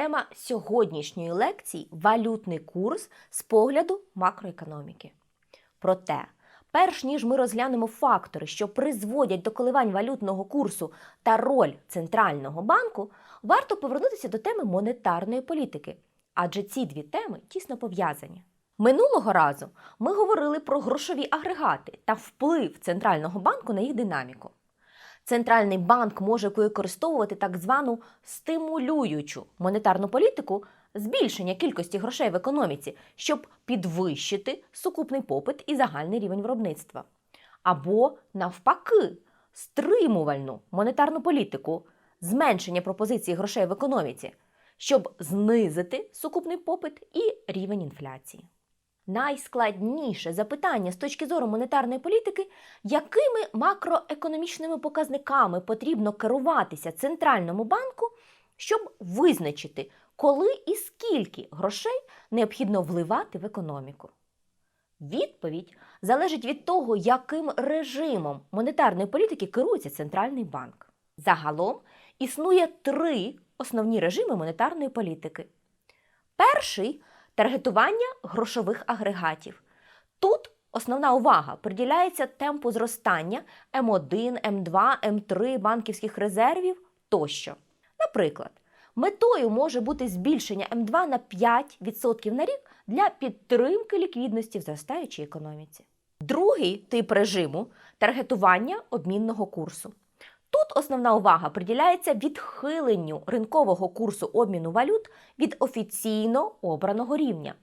тема сьогоднішньої лекції валютний курс з погляду макроекономіки. Проте, перш ніж ми розглянемо фактори, що призводять до коливань валютного курсу та роль центрального банку, варто повернутися до теми монетарної політики, адже ці дві теми тісно пов'язані. Минулого разу ми говорили про грошові агрегати та вплив центрального банку на їх динаміку. Центральний банк може використовувати так звану стимулюючу монетарну політику збільшення кількості грошей в економіці, щоб підвищити сукупний попит і загальний рівень виробництва. Або, навпаки, стримувальну монетарну політику зменшення пропозиції грошей в економіці, щоб знизити сукупний попит і рівень інфляції. Найскладніше запитання з точки зору монетарної політики, якими макроекономічними показниками потрібно керуватися центральному банку, щоб визначити, коли і скільки грошей необхідно вливати в економіку. Відповідь залежить від того, яким режимом монетарної політики керується центральний банк. Загалом існує три основні режими монетарної політики. Перший таргетування грошових агрегатів. Тут основна увага приділяється темпу зростання М1, М2, М3 банківських резервів тощо. Наприклад, метою може бути збільшення М2 на 5% на рік для підтримки ліквідності в зростаючій економіці. Другий тип режиму таргетування обмінного курсу. Тут основна увага приділяється відхиленню ринкового курсу обміну валют від офіційно обраного рівня.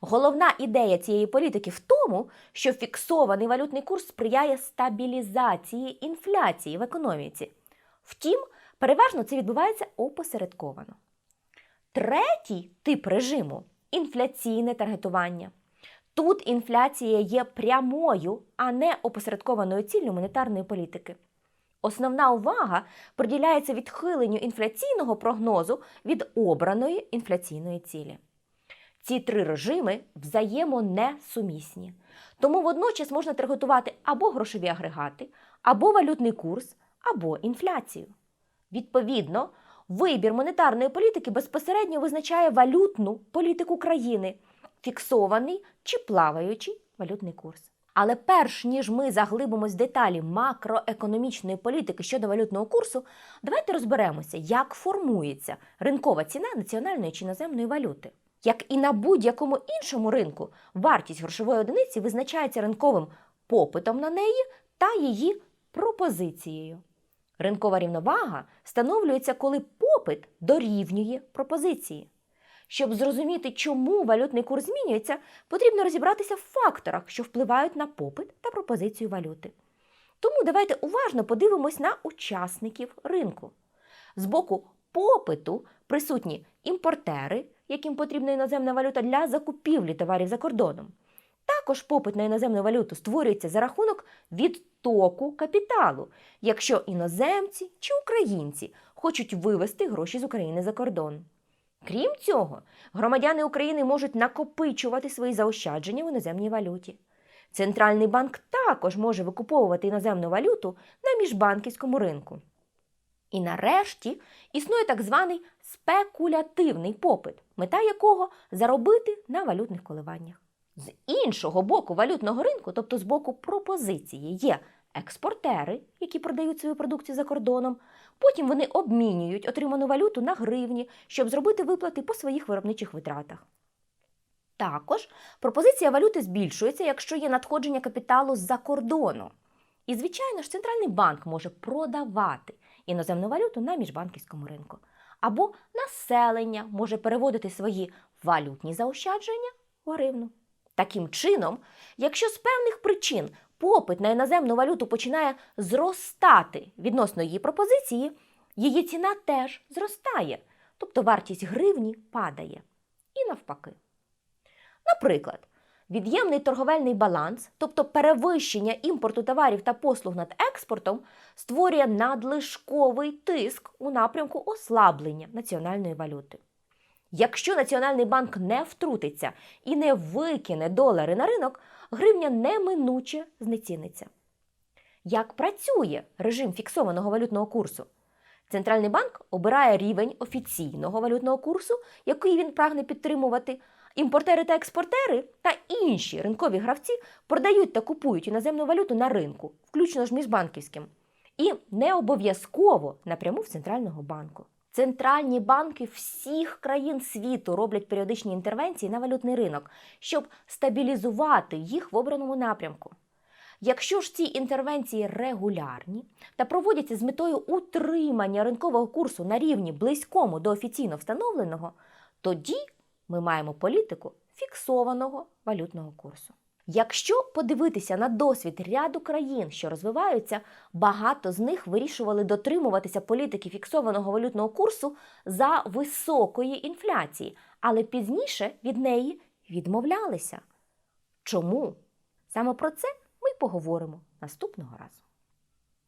Головна ідея цієї політики в тому, що фіксований валютний курс сприяє стабілізації інфляції в економіці. Втім, переважно це відбувається опосередковано. Третій тип режиму інфляційне таргетування. Тут інфляція є прямою, а не опосередкованою ціллю монетарної політики. Основна увага приділяється відхиленню інфляційного прогнозу від обраної інфляційної цілі. Ці три режими взаємонесумісні. Тому водночас можна таргетувати або грошові агрегати, або валютний курс, або інфляцію. Відповідно, вибір монетарної політики безпосередньо визначає валютну політику країни, фіксований чи плаваючий валютний курс. Але перш ніж ми заглибимось в деталі макроекономічної політики щодо валютного курсу, давайте розберемося, як формується ринкова ціна національної чи іноземної валюти. Як і на будь-якому іншому ринку, вартість грошової одиниці визначається ринковим попитом на неї та її пропозицією. Ринкова рівновага встановлюється, коли попит дорівнює пропозиції. Щоб зрозуміти, чому валютний курс змінюється, потрібно розібратися в факторах, що впливають на попит та пропозицію валюти. Тому давайте уважно подивимось на учасників ринку. З боку попиту присутні імпортери, яким потрібна іноземна валюта для закупівлі товарів за кордоном. Також попит на іноземну валюту створюється за рахунок відтоку капіталу, якщо іноземці чи українці хочуть вивести гроші з України за кордон. Крім цього, громадяни України можуть накопичувати свої заощадження в іноземній валюті. Центральний банк також може викуповувати іноземну валюту на міжбанківському ринку. І нарешті існує так званий спекулятивний попит, мета якого заробити на валютних коливаннях. З іншого боку валютного ринку, тобто з боку пропозиції, є експортери, які продають свою продукцію за кордоном. Потім вони обмінюють отриману валюту на гривні, щоб зробити виплати по своїх виробничих витратах. Також пропозиція валюти збільшується, якщо є надходження капіталу з-за кордону. І, звичайно ж, центральний банк може продавати іноземну валюту на міжбанківському ринку. Або населення може переводити свої валютні заощадження в гривну. Таким чином, якщо з певних причин попит на іноземну валюту починає зростати відносно її пропозиції, її ціна теж зростає, тобто вартість гривні падає. І навпаки. Наприклад, від'ємний торговельний баланс, тобто перевищення імпорту товарів та послуг над експортом, створює надлишковий тиск у напрямку ослаблення національної валюти. Якщо Національний банк не втрутиться і не викине долари на ринок, гривня неминуче знеціниться. Як працює режим фіксованого валютного курсу? Центральний банк обирає рівень офіційного валютного курсу, який він прагне підтримувати. Імпортери та експортери та інші ринкові гравці продають та купують іноземну валюту на ринку, включно ж міжбанківським, і не обов'язково напряму в центрального банку. Центральні банки всіх країн світу роблять періодичні інтервенції на валютний ринок, щоб стабілізувати їх в обраному напрямку. Якщо ж ці інтервенції регулярні та проводяться з метою утримання ринкового курсу на рівні близькому до офіційно встановленого, тоді ми маємо політику фіксованого валютного курсу. Якщо подивитися на досвід ряду країн, що розвиваються, багато з них вирішували дотримуватися політики фіксованого валютного курсу за високої інфляції, але пізніше від неї відмовлялися. Чому? Саме про це ми й поговоримо наступного разу.